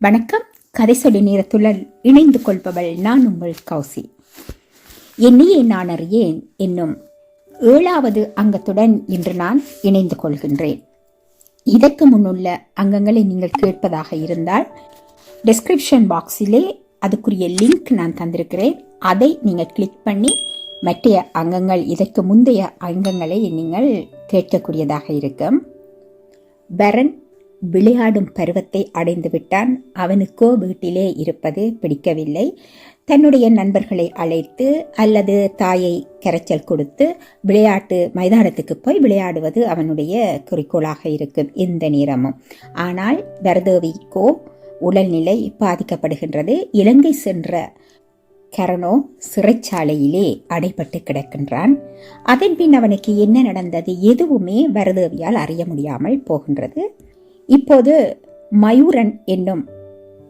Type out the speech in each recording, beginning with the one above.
வணக்கம். கதை சொல்லி நேரத்துடன் இணைந்து கொள்பவள் நான் உங்கள் கௌசி. என்னையே நான் அறியேன் என்னும் ஏழாவது அங்கத்துடன் இன்று நான் இணைந்து கொள்கின்றேன். இதற்கு முன்னுள்ள அங்கங்களை நீங்கள் கேட்பதாக இருந்தால் டிஸ்கிரிப்ஷன் பாக்ஸிலே அதுக்குரிய லிங்க் நான் தந்திருக்கிறேன். அதை நீங்கள் கிளிக் பண்ணி மற்ற அங்கங்கள் இதற்கு முந்தைய அங்கங்களை நீங்கள் கேட்கக்கூடியதாக இருக்கும். பரன் விளையாடும் பருவத்தை அடைந்து விட்டான். அவனுக்கோ வீட்டிலே இருப்பது பிடிக்கவில்லை. தன்னுடைய நண்பர்களை அழைத்து அல்லது தாயை கரைச்சல் கொடுத்து விளையாட்டு மைதானத்துக்கு போய் விளையாடுவது அவனுடைய குறிக்கோளாக இருக்கும் இந்த நேரமும். ஆனால் வரதேவிக்கோ உடல்நிலை பாதிக்கப்படுகின்றது. இலங்கை சென்ற கரணோ சிறைச்சாலையிலே அடைபட்டு கிடக்கின்றான். அதன் பின் அவனுக்கு என்ன நடந்தது எதுவுமே வரதேவியால் அறிய முடியாமல் போகின்றது. இப்போது மயூரன் என்னும்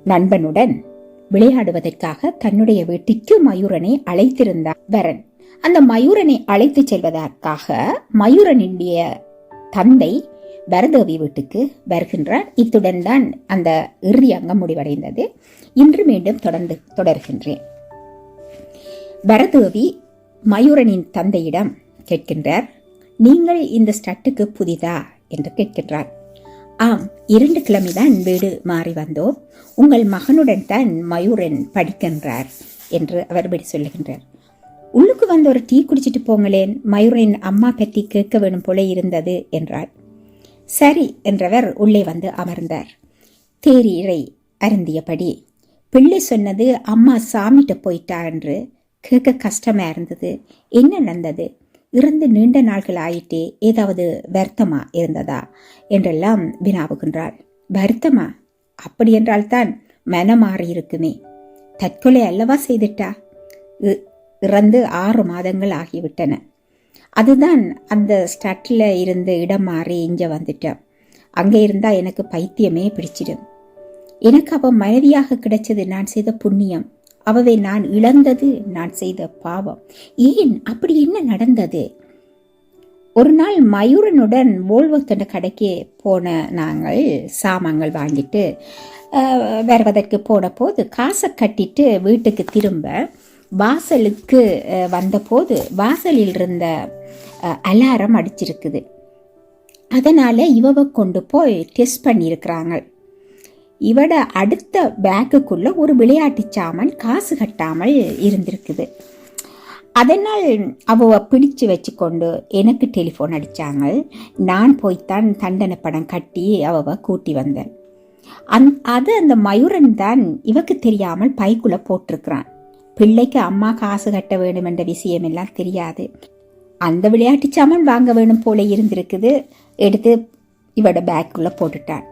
நண்பனுடன் விளையாடுவதற்காக தன்னுடைய வீட்டிற்கு மயூரனை அழைத்திருந்தார் வரன். அந்த மயூரனை அழைத்து செல்வதற்காக மயூரனுடைய தந்தை வரதேவி வீட்டுக்கு வருகின்றார். இத்துடன் தான் அந்த இறுதி அங்கம் முடிவடைந்தது. இன்று மீண்டும் தொடர்ந்து தொடர்கின்றேன். வரதேவி மயூரனின் தந்தையிடம் கேட்கின்றார் நீங்கள் இந்த ஸ்டட்டுக்கு புதிதா? என்று கேட்கின்றார். ஆம் இரண்டு கிழமைதான் வீடு மாறி வந்தோம். உங்கள் மகனுடன் தான் மயூரன் படிக்கின்றார் என்று அவர் விட சொல்லுகின்றார். உள்ளுக்கு வந்து ஒரு டீ குடிச்சிட்டு போங்களேன் மயூரின் அம்மா பற்றி கேட்க வேணும் போல இருந்தது என்றார் சரி என்றவர் உள்ளே வந்து அமர்ந்தார். தேரீரை அருந்தியபடி பிள்ளை சொன்னது அம்மா சாமிட்ட போயிட்டா என்று கேட்க கஷ்டமா இருந்தது. என்ன நடந்தது? இறந்து நீண்ட நாள்கள் ஆயிட்டே ஏதாவது வருத்தமா இருந்ததா? என்றெல்லாம் வினாவுகின்றாள். வருத்தமா? அப்படி என்றால்தான் தான் மனமாறி இருக்குமே. தற்கொலை அல்லவா செய்துட்டா? இ- இறந்து ஆறு மாதங்கள் ஆகிவிட்டன. அதுதான் அந்த ஸ்டட்டில் இருந்து இடம் மாறி இங்கே வந்துட்டேன். அங்கே இருந்தால் எனக்கு பைத்தியமே பிடிச்சிடும். எனக்கு அவ மனைவியாக கிடைச்சது நான் செய்த புண்ணியம். அவவை நான் இழந்தது நான் செய்த பாவம். ஏன்? அப்படி என்ன நடந்தது? ஒரு நாள் மயூரனுடன் ஓல்வத்தோட கடைக்கு போன நாங்கள் சாமான்கள் வாங்கிட்டு வருவதற்கு போன போது காசை கட்டிட்டு வீட்டுக்கு திரும்ப வாசலுக்கு வந்தபோது வாசலில் இருந்த அலாரம் அடிச்சிருக்குது. அதனால் இவவை கொண்டு போய் டெஸ்ட் பண்ணியிருக்கிறாங்க. இவட அடுத்த பேக்குக்குள்ள ஒரு விளையாட்டு சாமான் காசு கட்டாமல் இருந்திருக்குது. அதனால் அவ பிடிச்சு வச்சுக்கொண்டு எனக்கு டெலிஃபோன் அடித்தாங்க நான் போய்த்தான் தண்டனை படம் கட்டி அவவ கூட்டி வந்தேன். அந் அது அந்த மயூரன் தான் இவக்கு தெரியாமல் பைக்குள்ளே போட்டிருக்கிறான். பிள்ளைக்கு அம்மா காசு கட்ட வேணும் என்ற விஷயம் எல்லாம் தெரியாது. அந்த விளையாட்டு சாமான் வாங்க வேணும் போல இருந்திருக்குது. எடுத்து இவட பேக்குள்ளே போட்டுட்டான்.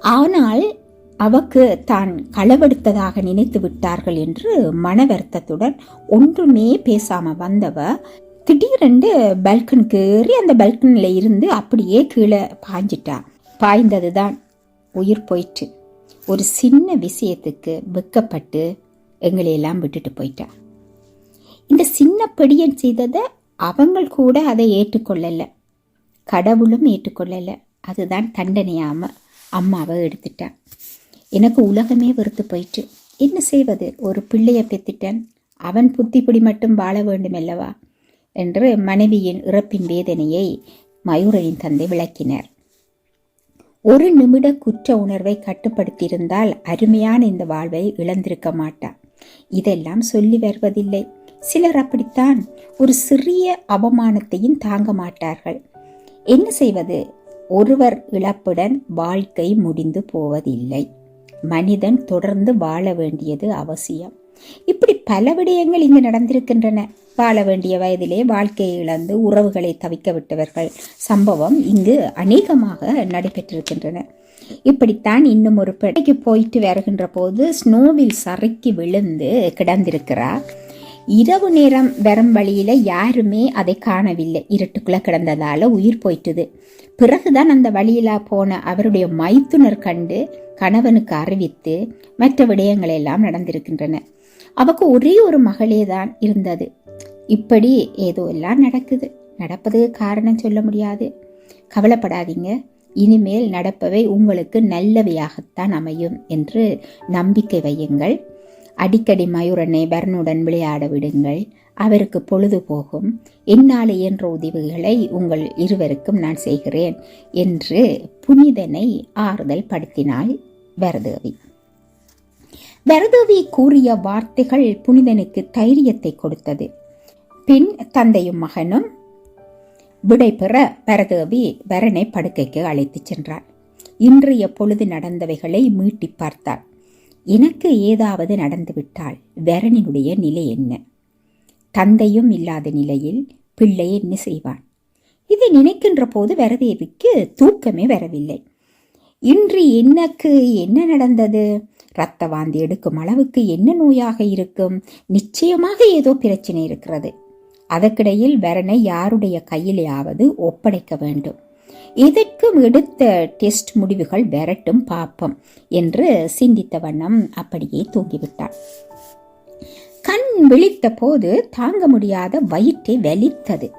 ஆனால் அவக்கு தான் களவெடுத்ததாக நினைத்து விட்டார்கள் என்று மன வருத்தத்துடன் ஒன்றுமே பேசாம வந்தவ திடீரென்று பல்கனுக்கு ஏறி அந்த பல்கனில் இருந்து அப்படியே கீழே பாய்ஞ்சிட்டா. பாய்ந்ததுதான் உயிர் போயிட்டு ஒரு சின்ன விஷயத்துக்கு வெக்கப்பட்டு எங்களையெல்லாம் விட்டுட்டு போயிட்டா. இந்த சின்ன படியன் செய்ததை அவங்கள் கூட அதை ஏற்றுக்கொள்ளலை. கடவுளும் ஏற்றுக்கொள்ளலை. அதுதான் தண்டனையாமல் அம்மாவை எடுத்துட்டான். எனக்கு உலகமே வெறுத்து போயிட்டு என்ன செய்வது? ஒரு பிள்ளையை பெத்திட்டேன் அவன் புத்திப்படி மட்டும் வாழ வேண்டும் அல்லவா என்று மனைவியின் இறப்பின் வேதனையை மயூரனின் தந்தை விளக்கினார். ஒரு நிமிட குற்ற உணர்வை கட்டுப்படுத்தியிருந்தால் அருமையான இந்த வாழ்வை இழந்திருக்க மாட்டான் இதெல்லாம் சொல்லி வருவதில்லை. சிலர் அப்படித்தான் ஒரு சிறிய அவமானத்தையும் தாங்க மாட்டார்கள். என்ன செய்வது? ஒருவர் இழப்புடன் வாழ்க்கை முடிந்து போவதில்லை. மனிதன் தொடர்ந்து வாழ வேண்டியது அவசியம். இப்படி பல விடயங்கள் இங்கு நடந்திருக்கின்றன. வாழ வேண்டிய வயதிலே வாழ்க்கையை இழந்து உறவுகளை தவிக்க விட்டவர்கள் சம்பவம் இங்கு அநேகமாக நடைபெற்றிருக்கின்றன. இப்படித்தான் இன்னும் ஒரு பிடைக்கு போயிட்டு வருகின்ற போது ஸ்னோவில் சறுக்கி விழுந்து கிடந்திருக்கிறார். இரவு நேரம் வரும் வழியில யாருமே அதை காணவில்லை. இருட்டுக்குள்ள கிடந்ததால உயிர் போயிட்டுது. பிறகுதான் அந்த வழியில போன அவருடைய மைத்துனர் கண்டு கணவனுக்கு அறிவித்து மற்ற விடயங்கள் எல்லாம் நடந்திருக்கின்றன. அவக்கு ஒரே ஒரு மகளே தான் இருந்தது. இப்படி ஏதோ எல்லாம் நடக்குது. நடப்பதுக்கு காரணம் சொல்ல முடியாது. கவலைப்படாதீங்க. இனிமேல் நடப்பவை உங்களுக்கு நல்லவையாகத்தான் அமையும் என்று நம்பிக்கை வையுங்கள். அடிக்கடி மயூரனை பர்னுடன் விளையாட விடுங்கள். அவருக்கு பொழுது போகும் என்னால் இயன்ற உதவிகளை உங்கள் இருவருக்கும் நான் செய்கிறேன் என்று புனிதனை ஆறுதல் படுத்தினாள் வரதேவி. வரதேவி கூறிய வார்த்தைகள் புனிதனுக்கு தைரியத்தை கொடுத்தது. பின் தந்தையும் மகனும் விடைபெற வரதேவி வரனை படுக்கைக்கு அழைத்துச் சென்றார். இன்றைய பொழுது நடந்தவைகளை மீட்டி பார்த்தார் எனக்கு ஏதாவது நடந்துவிட்டால் வரனினுடைய நிலை என்ன? தந்தையும் இல்லாத நிலையில் பிள்ளை என்ன செய்வான்? இதை நினைக்கின்ற போது வரதேவிக்கு தூக்கமே வரவில்லை. இன்று எனக்கு என்ன நடந்தது? இரத்த வாந்தி எடுக்கும் அளவுக்கு என்ன நோயாக இருக்கும்? நிச்சயமாக ஏதோ பிரச்சனை இருக்கிறது. அதற்கிடையில் வரனை யாருடைய கையிலேயாவது ஒப்படைக்க வேண்டும். இதற்கும் எடுத்த டெஸ்ட் முடிவுகள் வரட்டும் பாப்பம் என்று சிந்தித்த வண்ணம் அப்படியே தூங்கிவிட்டான் கண் விழித்த போது தாங்க முடியாத வயிற்றை வலித்தது.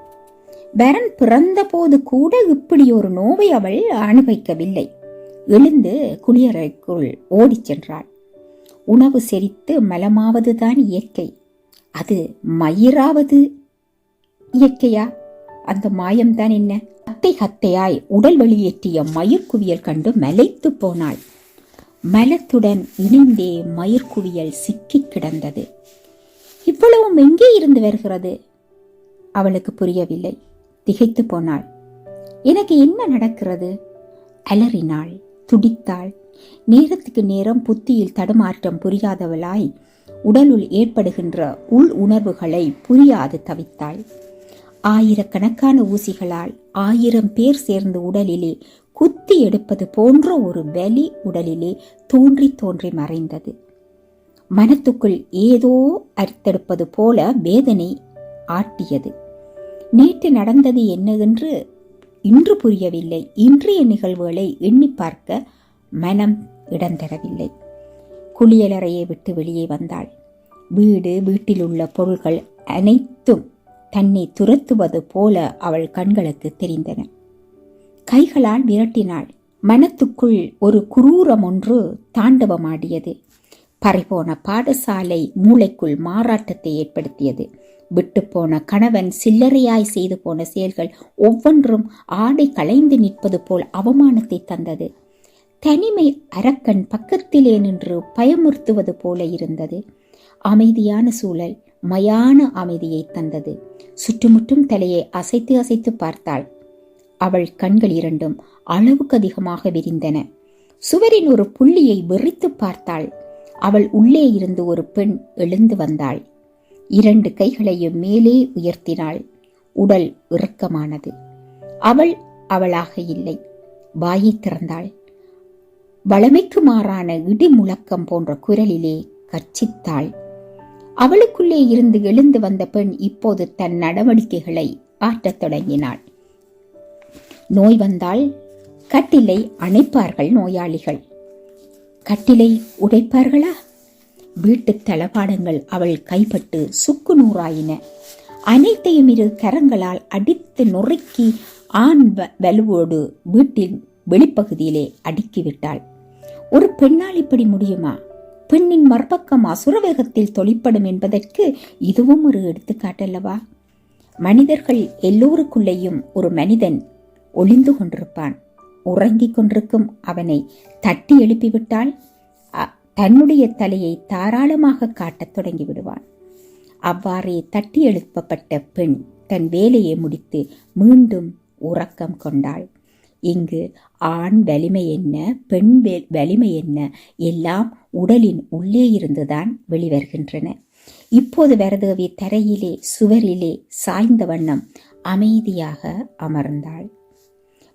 பரன் பிறந்த போது கூட இப்படி ஒரு நோவை அவள் அனுபவிக்கவில்லை. எழுந்து குளியறைக்குள் ஓடிச் சென்றாள். உணவு செரித்து மலமாவதுதான் இயற்கை. அது மயிராவது இயற்கையா? அந்த மாயம்தான் என்ன? அத்தை ஹத்தையாய் உடல் வெளியேற்றிய மயிர்குவியல் கண்டு மலைத்து போனாள். மலத்துடன் இணைந்தே மயிர்குவியல் சிக்கிக் கிடந்தது. இவ்வளவும் எங்கே இருந்து வருகிறது? அவளுக்கு புரியவில்லை. திகைத்து போனாள். எனக்கு என்ன நடக்கிறது? அலறினாள். துடித்தாள். நேரத்துக்கு நேரம் புத்தியில் தடுமாற்றம் புரியாதவளாய் உடலுள் ஏற்படுகின்ற உள் உணர்வுகளை புரியாது தவித்தாள். ஆயிரக்கணக்கான ஊசிகளால் ஆயிரம் பேர் சேர்ந்து உடலிலே குத்தி எடுப்பது போன்ற ஒரு வலி உடலிலே தோன்றி தோன்றி மறைந்தது. மனத்துக்குள் ஏதோ அர்த்தெடுப்பது போல வேதனை ஆட்டியது. நேற்று நடந்தது என்னவென்று இன்று புரியவில்லை. இன்றைய நிகழ்வுகளை எண்ணி பார்க்க மனம் இடம் தரவில்லை குளியலறையை விட்டு வெளியே வந்தாள். வீடு வீட்டில் உள்ள பொருள்கள் அனைத்தும் தன்னை துரத்துவது போல அவள் கண்களுக்கு தெரிந்தன. கைகளால் விரட்டினாள். மனத்துக்குள் ஒரு குரூரம் ஒன்று தாண்டவமாடியது. பறிபோன பாடசாலை மூளைக்குள் மாறாட்டத்தை ஏற்படுத்தியது. விட்டுப்போன கணவன் சில்லறையாய் செய்து போன செயல்கள் ஒவ்வொன்றும் ஆடை களைந்து நிற்பது போல் அவமானத்தை தந்தது. தனிமை அரக்கன் பக்கத்திலே நின்று பயமுறுத்துவது போல இருந்தது. அமைதியான சூழல் மயான அமைதியை தந்தது. சுற்றுமுற்றும் தலையை அசைத்து அசைத்து பார்த்தாள். அவள் கண்கள் இரண்டும் அளவுக்கு அதிகமாக விரிந்தன. சுவரின் ஒரு புள்ளியை வெறித்து பார்த்தாள். அவள் உள்ளே இருந்து ஒரு பெண் எழுந்து வந்தாள். இரண்டு கைகளையும் மேலே உயர்த்தினாள். உடல் இறுக்கமானது. அவள் அவளாக இல்லை. வாயை திறந்தாள். வளமைக்கு மாறான இடி முழக்கம் போன்ற குரலிலே கர்ச்சித்தாள். அவளுக்குள்ளே இருந்து எழுந்து வந்த பெண் இப்போது தன் நடவடிக்கைகளை ஆற்றத் தொடங்கினாள். நோய் வந்தால் கட்டிலை அணைப்பார்கள் நோயாளிகள். கட்டிலை உடைப்பார்களா? வீட்டுத் தளபாடங்கள் அவள் கைப்பட்டு சுக்கு நூறாயின. அனைத்தையும் இரு கரங்களால் அடித்து நொறுக்கி ஆண் வலுவோடு வீட்டின் வெளிப்பகுதியிலே அடுக்கிவிட்டாள் ஒரு பெண்ணால் இப்படி முடியுமா? பெண்ணின் மறுபக்கம் அசுரவேகத்தில் தொழிப்படும் என்பதற்கு இதுவும் ஒரு எடுத்துக்காட்டல்லவா? மனிதர்கள் எல்லோருக்குள்ளேயும் ஒரு மனிதன் ஒளிந்து கொண்டிருப்பான். உறங்கிக் கொண்டிருக்கும் அவனை தட்டி எழுப்பிவிட்டால் தன்னுடைய தலையை தாராளமாக காட்டத் தொடங்கி விடுவான் அவ்வாறே தட்டி எழுப்பப்பட்ட பெண் தன் வேலையை முடித்து மீண்டும் உறக்கம் கொண்டாள். இங்கு ஆண் வலிமை என்ன பெண் வலிமை என்ன எல்லாம் உடலின் உள்ளே இருந்துதான் வெளிவருகின்றன. இப்போது வரதேவி தரையிலே சுவரிலே சாய்ந்த வண்ணம் அமைதியாக அமர்ந்தாள்.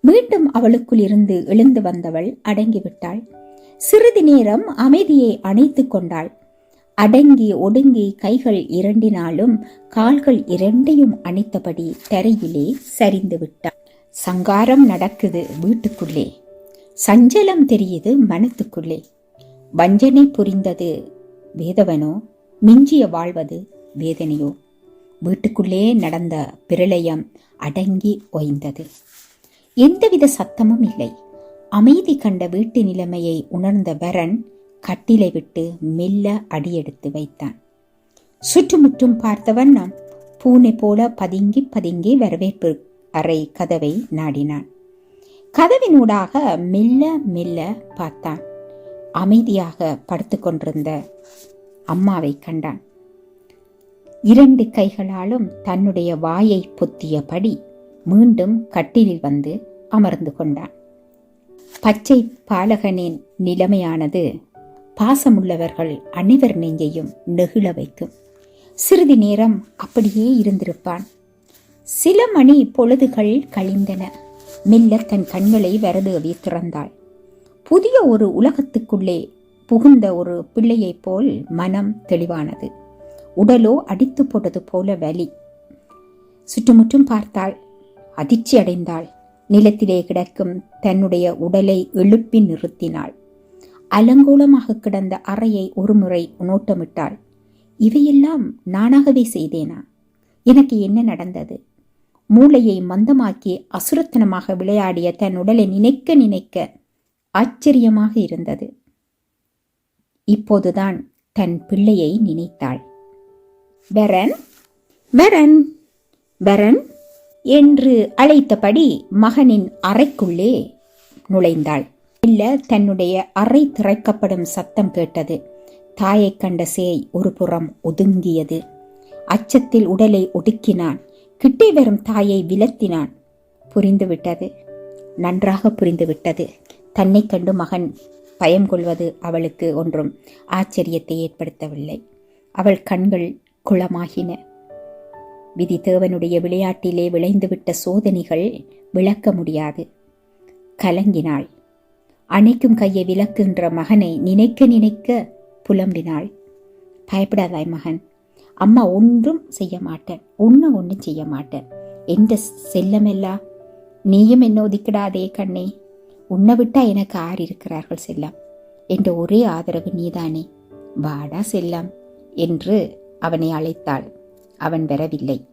மீண்டும் அவளுக்குள் இருந்து எழுந்து வந்தவள் அடங்கிவிட்டாள். சிறிது நேரம் அமைதியை அணைத்து கொண்டாள். அடங்கி ஒடுங்கி கைகள் இரண்டினாலும் கால்கள் இரண்டையும் அணைத்தபடி தரையிலே சரிந்து விட்டாள். சங்காரம் நடக்குது வீட்டுக்குள்ளே. சஞ்சலம் தெரியுது மனத்துக்குள்ளே. வஞ்சனை புரிந்தது வேதவனோ? மிஞ்சிய வாழ்வது வேதனையோ? வீட்டுக்குள்ளே நடந்த பிரளயம் அடங்கி ஓய்ந்தது. எந்தவித சத்தமும் இல்லை. அமைதி கண்ட வீட்டு நிலைமையை உணர்ந்த வரன் கட்டிலை விட்டு மெல்ல அடியெடுத்து வைத்தான். சுற்றுமுற்றும் பார்த்த வண்ணம் பூனை போல பதுங்கி பதுங்கி வரவேற்பு அறை கதவை நாடினான். கதவினூடாக மெல்ல மெல்ல பார்த்தான். அமைதியாக படுத்துக்கொண்டிருந்த அம்மாவை கண்டான். இரண்டு கைகளாலும் தன்னுடைய வாயை பொத்தியபடி மீண்டும் கட்டிலில் வந்து அமர்ந்து கொண்டான். பச்சை பாலகனின் நிலைமையானது பாசமுள்ளவர்கள் அனைவர் நெஞ்சையும் நெகிழ வைக்கும். சிறிது நேரம் அப்படியே இருந்திருப்பான். சில மணி பொழுதுகள் கழிந்தன. மெல்ல தன் கண்களை வரதேவி திறந்தாள். புதிய ஒரு உலகத்துக்குள்ளே புகுந்த ஒரு பிள்ளையைப் போல் மனம் தெளிவானது. உடலோ அடித்து போட்டது போல வலி. சுற்றுமுற்றும் பார்த்தாள். அதிர்ச்சி அடைந்தாள் நிலத்திலே கிடக்கும் தன்னுடைய உடலை எழுப்பி நிறுத்தினாள். அலங்கோலமாக கிடந்த அறையை ஒருமுறை நோட்டமிட்டாள் இவையெல்லாம் நானாகவே செய்தேனா? எனக்கு என்ன நடந்தது? மூளையை மந்தமாக்கி அசுரத்தனமாக விளையாடிய தன் உடலை நினைக்க நினைக்க ஆச்சரியமாக இருந்தது. இப்போதுதான் தன் பிள்ளையை நினைத்தாள். வரன்? வரன்? வரன்? என்று அழைத்தபடி மகனின் அறைக்குள்ளே நுழைந்தாள். இல்ல தன்னுடைய அறை திறக்கப்படும் சத்தம் கேட்டது. தாயைக் கண்ட சேய் ஒரு புறம் ஒதுங்கியது. அச்சத்தில் உடலை ஒடுக்கினான். கிட்டே வரும் தாயை விலத்தினான் புரிந்துவிட்டது. நன்றாக புரிந்துவிட்டது. தன்னை கண்டு மகன் பயம் கொள்வது அவளுக்கு ஒன்றும் ஆச்சரியத்தை ஏற்படுத்தவில்லை. அவள் கண்கள் குளமாகின. விதி தேவனுடைய விளையாட்டிலே விளைந்துவிட்ட சோதனைகள் விளக்க முடியாது. கலங்கினாள். அணைக்கும் கையை விளக்குகின்ற மகனை நினைக்க நினைக்க புலம்பினாள். பயப்படாதாய் மகன். அம்மா ஒன்றும் செய்ய மாட்டேன். ஒன்று ஒன்றும் செய்ய மாட்டேன். என்ற செல்லமெல்லாம் நீயும் என்ன ஒதுக்கிடாதே கண்ணே. உன்னை விட்டா எனக்கு ஆறு இருக்கிறார்கள் செல்லம். என்ற ஒரே ஆதரவு நீதானே. வாடா செல்லம் என்று அவனை அழைத்தாள். அவன் வரவில்லை.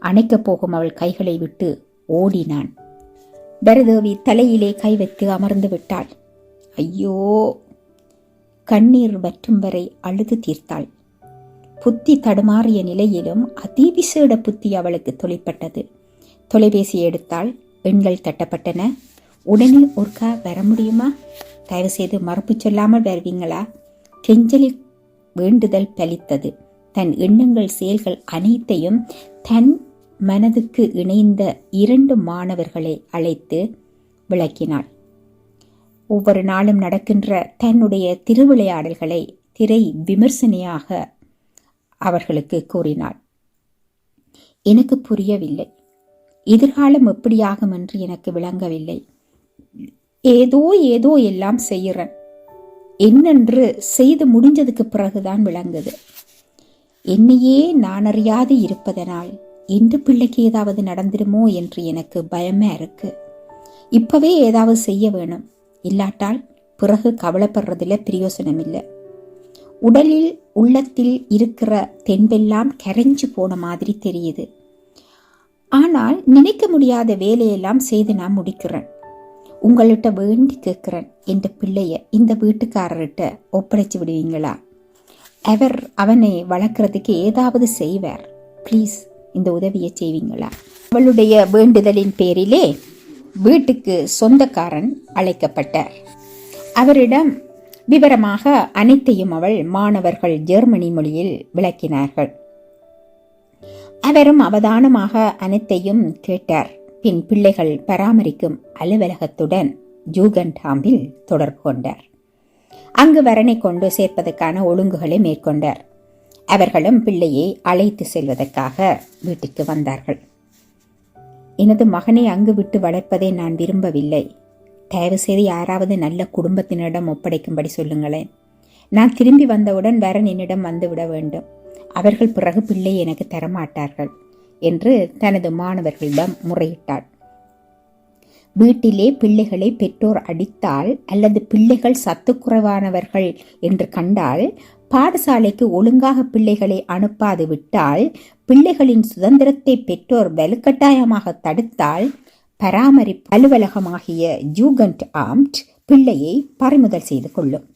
அணைக்கப் போகும் அவள் கைகளை விட்டு ஓடினான். பரதேவி தலையிலே கை வைத்து அமர்ந்து விட்டாள். ஐயோ! கண்ணீர் வற்றும் வரை அழுது தீர்த்தாள். புத்தி தடுமாறிய நிலையிலும் அதிவிசேட புத்தி அவளுக்கு தொலைப்பட்டது. தொலைபேசி எடுத்தால் எண்கள் தட்டப்பட்டன. உடனே ஒருக்கா வர முடியுமா? தயவு செய்து மறுப்பு சொல்லாமல் வருவீங்களா? கெஞ்சலில் வேண்டுதல் பலித்தது. தன் எண்ணங்கள் செயல்கள் அனைத்தையும் தன் மனதுக்கு இணைந்த இரண்டு மாணவர்களை அழைத்து விளக்கினாள். ஒவ்வொரு நாளும் நடக்கின்ற தன்னுடைய திருவிளையாடல்களை திரை விமர்சனையாக அவர்களுக்கு கூறினாள். எனக்கு புரியவில்லை. எதிர்காலம் எப்படியாகும் என்று எனக்கு விளங்கவில்லை. ஏதோ ஏதோ எல்லாம் செய்கிறேன். என்னென்று செய்து முடிஞ்சதுக்கு பிறகுதான் விளங்குது. என்னையே நான் அறியாது இருப்பதனால் எந்த பிள்ளைக்கு ஏதாவது நடந்துருமோ என்று எனக்கு பயமே இருக்கு. இப்பவே ஏதாவது செய்ய வேணும். இல்லாட்டால் பிறகு கவலைப்படுறதுல பிரயோசனம் இல்லை உடலில் உள்ளத்தில் இருக்கிற தென்பெல்லாம் கரைஞ்சு போன மாதிரி தெரியுது. ஆனால் நினைக்க முடியாத வேலையெல்லாம் செய்து நான் முடிக்கிறேன். உங்கள்கிட்ட வேண்டி கேட்குறேன். என்ற பிள்ளைய இந்த வீட்டுக்காரர்கிட்ட ஒப்படைச்சு விடுவீங்களா? அவர் அவனை வளர்க்குறதுக்கு ஏதாவது செய்வார். ப்ளீஸ் இந்த உதவியை செய்வீங்களா? அவளுடைய வேண்டுதலின் பேரிலே வீட்டுக்கு சொந்தக்காரன் அழைக்கப்பட்டார். அவரிடம் விவரமாக அனைத்தையும் அவள் மாணவர்கள் ஜெர்மனி மொழியில் விளக்கினார்கள். அவரும் அவதானமாக அனைத்தையும் கேட்டார். பின் பிள்ளைகள் பராமரிக்கும் அலுவலகத்துடன் ஜூகன்டாமில் தொடர்பு கொண்டார். அங்கு வரனை கொண்டு சேர்ப்பதற்கான ஒழுங்குகளை மேற்கொண்டார். அவர்களும் பிள்ளையை அழைத்து செல்வதற்காக வீட்டுக்கு வந்தார்கள். எனது மகனை அங்கு விட்டு வளர்ப்பதை நான் விரும்பவில்லை. தயவு செய்து யாராவது நல்ல குடும்பத்தினரிடம் ஒப்படைக்கும்படி சொல்லுங்களேன். நான் திரும்பி வந்தவுடன் வரன் என்னிடம் வந்துவிட வேண்டும். அவர்கள் பிறகு பிள்ளை எனக்கு தரமாட்டார்கள் என்று தனது மாணவர்களிடம் முறையிட்டாள். வீட்டிலே பிள்ளைகளை பெற்றோர் அடித்தால் அல்லது பிள்ளைகள் சத்துக்குறைவானவர்கள் என்று கண்டால் பாடசாலைக்கு ஒழுங்காக பிள்ளைகளை அனுப்பாது விட்டால் பிள்ளைகளின் சுதந்திரத்தை பெற்றோர் வலுக்கட்டாயமாக தடுத்தால் பராமரிப்பு அலுவலகமாகிய ஜூகண்ட் ஆம்ட் பிள்ளையை பறிமுதல் செய்து கொள்ளும்.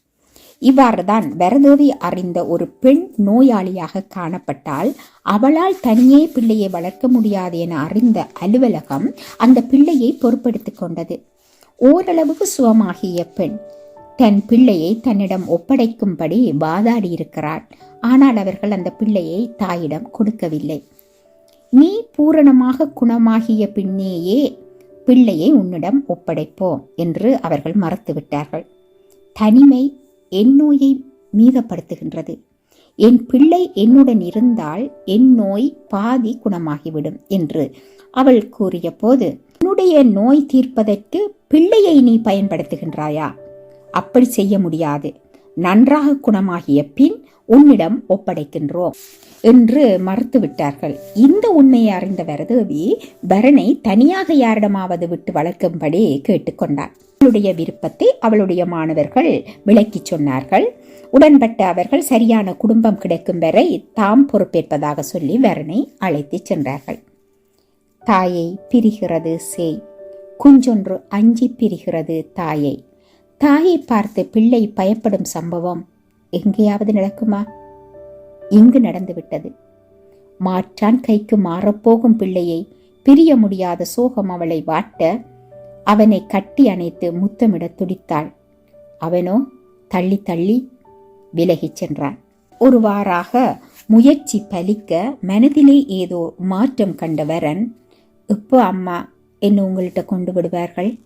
இவ்வாறுதான் பரதேவி அறிந்த ஒரு பெண் நோயாளியாக காணப்பட்டால் அவளால் தனியே பிள்ளையை வளர்க்க முடியாது என அறிந்த அலுவலகம் அந்த பிள்ளையை பொறுப்படுத்தி கொண்டது. ஓரளவுக்கு சுகமாகிய பெண் தன் பிள்ளையை தன்னிடம் ஒப்படைக்கும்படி வாதாடி இருக்கிறாள் ஆனால் அவர்கள் அந்த பிள்ளையை தாயிடம் கொடுக்கவில்லை. நீ பூரணமாக குணமாகிய பின்னேயே பிள்ளையை உன்னிடம் ஒப்படைப்போம் என்று அவர்கள் மறுத்துவிட்டார்கள். தனிமை என் நோயை மீதப்படுத்துகின்றது. என் பிள்ளை என்னுடன் இருந்தால் என் நோய் பாதி குணமாகிவிடும் என்று அவள் கூறிய போது உன்னுடைய நோய் தீர்ப்பதற்கு பிள்ளையை நீ பயன்படுத்துகின்றாயா? அப்படி செய்ய முடியாது. நன்றாக குணமாகிய பின் உன்னிடம் ஒப்படைக்கின்றோம் என்று மறுத்துவிட்டார்கள். இந்த உண்மையை அறிந்த வரதேவி பரனை தனியாக யாரிடமாவது விட்டு வளர்க்கும்படி கேட்டுக்கொண்டார் அவளுடைய விருப்பத்தை அவளுடைய மாணவர்கள் விளக்கி சொன்னார்கள். உடன்பட்ட அவர்கள் சரியான குடும்பம் கிடைக்கும் வரை தாம் பொறுப்பேற்பதாக சொல்லி வரனை அழைத்துச் சென்றார்கள். தாயை பிரிகிறது சேய். குஞ்சொன்று அஞ்சி பிரிகிறது தாயை. தாயை பார்த்து பிள்ளை பயப்படும் சம்பவம் எங்கேயாவது நடக்குமா? இங்கு நடந்துவிட்டது. மாற்றான் கைக்கு மாறப்போகும் பிள்ளையை பிரிய முடியாத சோகம் அவளை வாட்ட அவனை கட்டி அணைத்து முத்தமிட துடித்தாள். அவனோ தள்ளி தள்ளி விலகிச் சென்றான். ஒருவாறாக முயற்சி பலிக்க மனதிலே ஏதோ மாற்றம் கண்டவரன் இப்போ அம்மா என்ன உங்கள்கிட்ட கொண்டு விடுவார்கள்?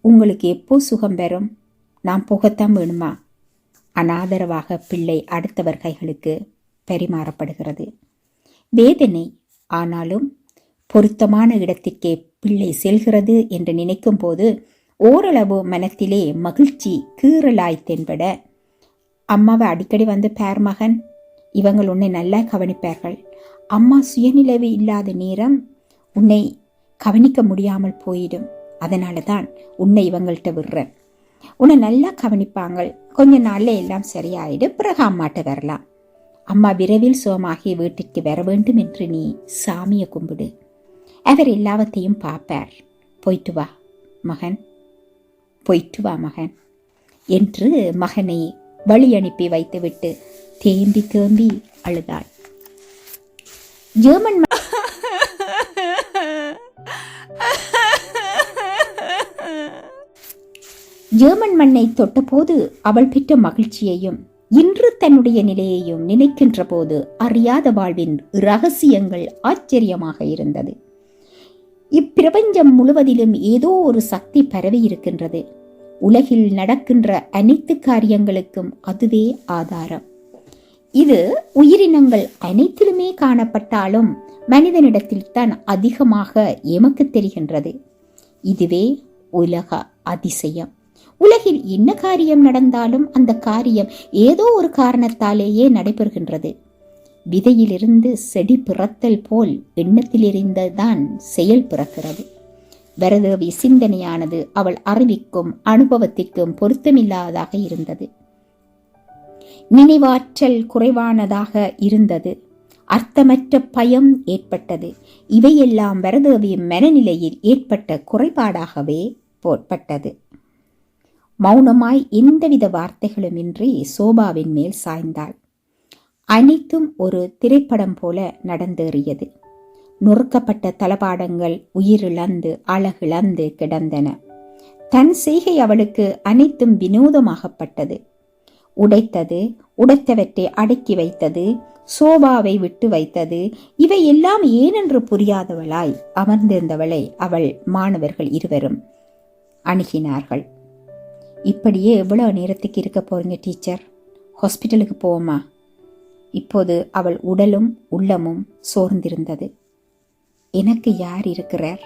உங்களுக்கு எப்போ சுகம் பெறும் நான் போகத்தான் வேணுமா? அனாதரவாக பிள்ளை அடுத்தவர் கைகளுக்கு பரிமாறப்படுகிறது. வேதனை ஆனாலும் பொருத்தமான இடத்திற்கே பிள்ளை செல்கிறது என்று நினைக்கும் போது ஓரளவு மனத்திலே மகிழ்ச்சி கீறலாய் தென்பட அம்மாவை அடிக்கடி வந்து பேர் மகன் இவங்கள் உன்னை நல்லா கவனிப்பார்கள். அம்மா சுயநிலைவு இல்லாத நேரம் உன்னை கவனிக்க முடியாமல் போயிடும். அதனால தான் உன்னை இவங்கள்ட்ட விடுறேன். உன்னை நல்லா கவனிப்பாங்க கொஞ்ச நாள்ல எல்லாம் சரியாயிடு. பிறகு அம்மாட்ட வரலாம். அம்மா விரைவில் சுகமாகி வீட்டிற்கு வர வேண்டும் என்று நீ சாமியை கும்பிடு. அவர் எல்லாவற்றையும் பார்ப்பார் போய்ட்டு வா மகன் போயிட்டு வா மகன் என்று மகனை வழி அனுப்பி வைத்துவிட்டு தேம்பி தேம்பி அழுதாள் ஜெர்மன் ஜெர்மன் மண்ணை தொட்டபோது அவள் பெற்ற மகிழ்ச்சியையும் இன்று தன்னுடைய நிலையையும் நினைக்கின்ற போது அறியாத வாழ்வின் ரகசியங்கள் ஆச்சரியமாக இருந்தது இப்பிரபஞ்சம் முழுவதிலும் ஏதோ ஒரு சக்தி பரவி இருக்கின்றது. உலகில் நடக்கின்ற அனைத்து காரியங்களுக்கும் அதுவே ஆதாரம். இது உயிரினங்கள் அனைத்திலுமே காணப்பட்டாலும் மனிதனிடத்தில் தான் அதிகமாக எமக்கு தெரிகின்றது. இதுவே உலக அதிசயம். உலகில் என்ன காரியம் நடந்தாலும் அந்த காரியம் ஏதோ ஒரு காரணத்தாலேயே நடைபெறுகின்றது. விதையிலிருந்து செடி பிறத்தல் போல் எண்ணத்திலிருந்துதான் செயல் பிறக்கிறது. வரதேவி சிந்தனையானது அவள் அறிவிக்கும் அனுபவத்திற்கும் பொருத்தமில்லாததாக இருந்தது. நினைவாற்றல் குறைவானதாக இருந்தது. அர்த்தமற்ற பயம் ஏற்பட்டது. இவையெல்லாம் வரதேவியின் மனநிலையில் ஏற்பட்ட குறைபாடாகவே போற்பட்டது. மௌனமாய் எந்தவித வார்த்தைகளுமின்றி சோபாவின் மேல் சாய்ந்தாள். அனைத்தும் ஒரு திரைப்படம் போல நடந்தேறியது. நொறுக்கப்பட்ட தளபாடங்கள் உயிரிழந்து அழகிழந்து கிடந்தன. தன் செய்கை அவளுக்கு அனைத்தும் வினோதமாகப்பட்டது. உடைத்தது உடைத்தவற்றை அடக்கி வைத்தது சோபாவை விட்டு வைத்தது இவை எல்லாம் ஏனென்று புரியாதவளாய் அமர்ந்திருந்தவளை அவள் மாணவர்கள் இருவரும் அணுகினார்கள். இப்படியே எவ்வளோ நேரத்துக்கு இருக்க போறீங்க டீச்சர்? ஹாஸ்பிட்டலுக்கு போவோமா? இப்போது அவள் உடலும் உள்ளமும் சோர்ந்திருந்தது. எனக்கு யார் இருக்கிறார்?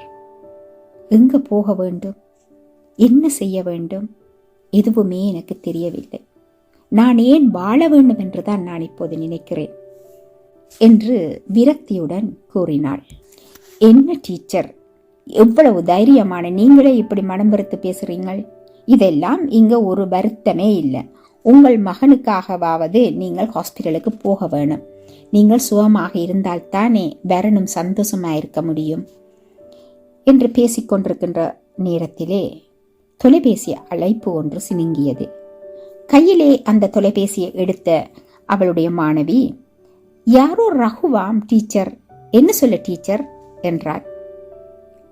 எங்கு போக வேண்டும்? என்ன செய்ய வேண்டும்? எதுவுமே எனக்கு தெரியவில்லை. நான் ஏன் வாழ வேண்டும் என்றுதான் நான் இப்போது நினைக்கிறேன் என்று விரக்தியுடன் கூறினாள். என்ன டீச்சர்? எவ்வளவு தைரியமான நீங்களே இப்படி மனம் பெருத்து பேசுறீங்கள்? இதெல்லாம் இங்க ஒரு வருத்தமே இல்லை. உங்கள் மகனுக்காகவாவது நீங்கள் ஹாஸ்பிட்டலுக்கு போக வேணும். நீங்கள் சுகமாக இருந்தால்தானே வரணும் சந்தோஷமாக இருக்க முடியும். என்று பேசிக்கொண்டிருக்கின்ற நேரத்திலே தொலைபேசி அழைப்பு ஒன்று சினுங்கியது. கையிலே அந்த தொலைபேசியை எடுத்த அவளுடைய மாணவி யாரோ ரகுவாம் டீச்சர். என்ன சொல்ல டீச்சர்? என்றார்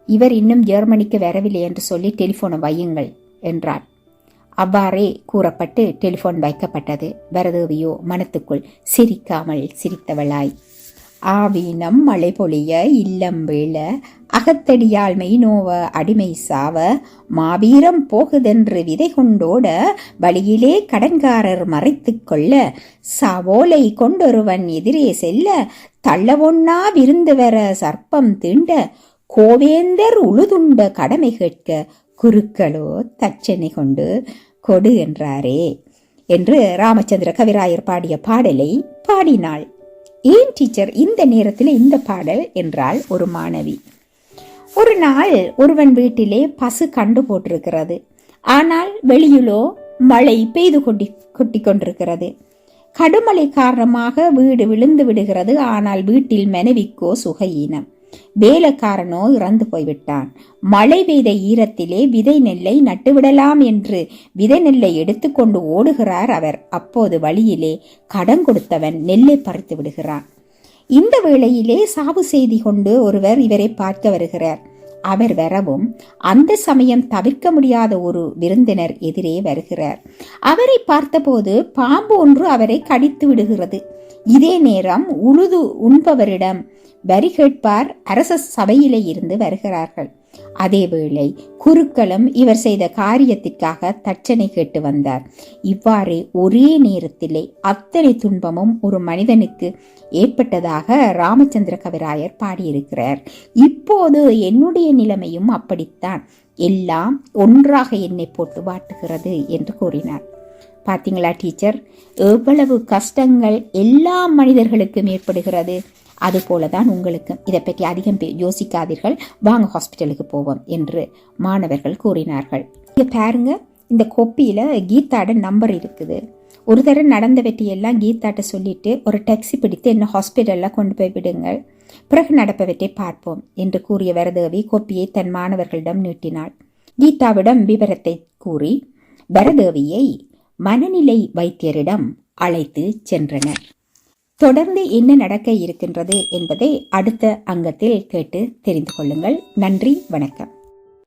இவர் இன்னும் ஜெர்மனிக்கு வரவில்லை என்று சொல்லி டெலிஃபோனை வையுங்கள் என்றார் அவ்வாறே கூறப்பட்டு டெலிஃபோன் வைக்கப்பட்டது. வரதேவியோ மனத்துக்குள் சிரிக்காமல் சிரித்தவளாய். ஆவீனம் மழை பொழிய இல்லம் வீழ அகத்தடியால் மெய்நோவ அடிமை சாவ மாவீரம் போகுதென்று விதை கொண்டோட வழியிலே கடன்காரர் மறைத்து கொள்ள சாவோலை கொண்டொருவன் எதிரே செல்ல தள்ளவொன்னா விருந்து வர சர்ப்பம் தீண்ட கோவேந்தர் உழுதுண்ட கடமை கேட்க குருக்களோ தச்சனை கொண்டு கொடு என்றாரே என்று ராமச்சந்திர கவிராயர் பாடிய பாடலை பாடினாள். ஏன் டீச்சர் இந்த நேரத்தில் இந்த பாடல்? என்றாள் ஒரு மாணவி. ஒரு நாள் ஒருவன் வீட்டிலே பசு கண்டு போட்டிருக்கிறது. ஆனால் வெளியிலோ மழை பெய்து கொண்டி கொட்டி கொண்டிருக்கிறது. கடுமழை காரணமாக வீடு விழுந்து விடுகிறது. ஆனால் வீட்டில் மனைவிக்கோ சுகையீனம். வேலைக்காரனோ இறந்து போய்விட்டான். மழை பெய்த ஈரத்திலே விதை நெல்லை நட்டுவிடலாம் என்று விதை நெல்லை எடுத்துக்கொண்டு ஓடுகிறார் அவர். அப்போது வழியிலே கடன் கொடுத்தவன் நெல்லை பறித்து விடுகிறான். இந்த வேளையிலே சாவு செய்தி கொண்டு ஒருவர் இவரை பார்க்க வருகிறார். அவர் வரவும் அந்த சமயம் தவிர்க்க முடியாத ஒரு விருந்தினர் எதிரே வருகிறார். அவரை பார்த்தபோது பாம்பு ஒன்று அவரை கடித்து விடுகிறது. இதே நேரம் உழுது உண்பவரிடம் வரி கேட்பார் அரச சபையிலே இருந்து வருகிறார்கள். அதேவேளை குருக்களும் இவர் செய்த காரியத்திற்காக தட்சணை கேட்டு வந்தார். இவ்வாறு ஒரே நேரத்திலே அத்தனை துன்பமும் ஒரு மனிதனுக்கு ஏற்பட்டதாக ராமச்சந்திர கவிராயர் பாடியிருக்கிறார். இப்போது என்னுடைய நிலைமையும் அப்படித்தான். எல்லாம் ஒன்றாக என்னை போட்டு வாட்டுகிறது என்று கூறினார். பார்த்தீங்களா டீச்சர்? எவ்வளவு கஷ்டங்கள் எல்லா மனிதர்களுக்கும் ஏற்படுகிறது. அதுபோல தான் உங்களுக்கு இதை பற்றி அதிகம் யோசிக்காதீர்கள். வாங்க ஹாஸ்பிட்டலுக்கு போவோம் என்று மாணவர்கள் கூறினார்கள். இங்கே பாருங்க இந்த கொப்பியில் கீதாட நம்பர் இருக்குது. ஒரு தடவை நடந்த வெற்றியெல்லாம் கீதாட்ட சொல்லிட்டு ஒரு டாக்ஸி பிடித்து என்ன ஹாஸ்பிட்டலில் கொண்டு போய் விடுங்கள். பிறகு நடப்பவற்றை பார்ப்போம் என்று கூறிய வரதேவி கொப்பியை தன் மாணவர்களிடம் நீட்டினாள். கீதாவிடம் விவரத்தை கூறி வரதேவியை மனநிலை வைத்தியரிடம் அழைத்து சென்றனர். தொடர்ந்து என்ன நடக்க இருக்கின்றது என்பதை அடுத்த அங்கத்தில் கேட்டு தெரிந்து கொள்ளுங்கள். நன்றி வணக்கம்.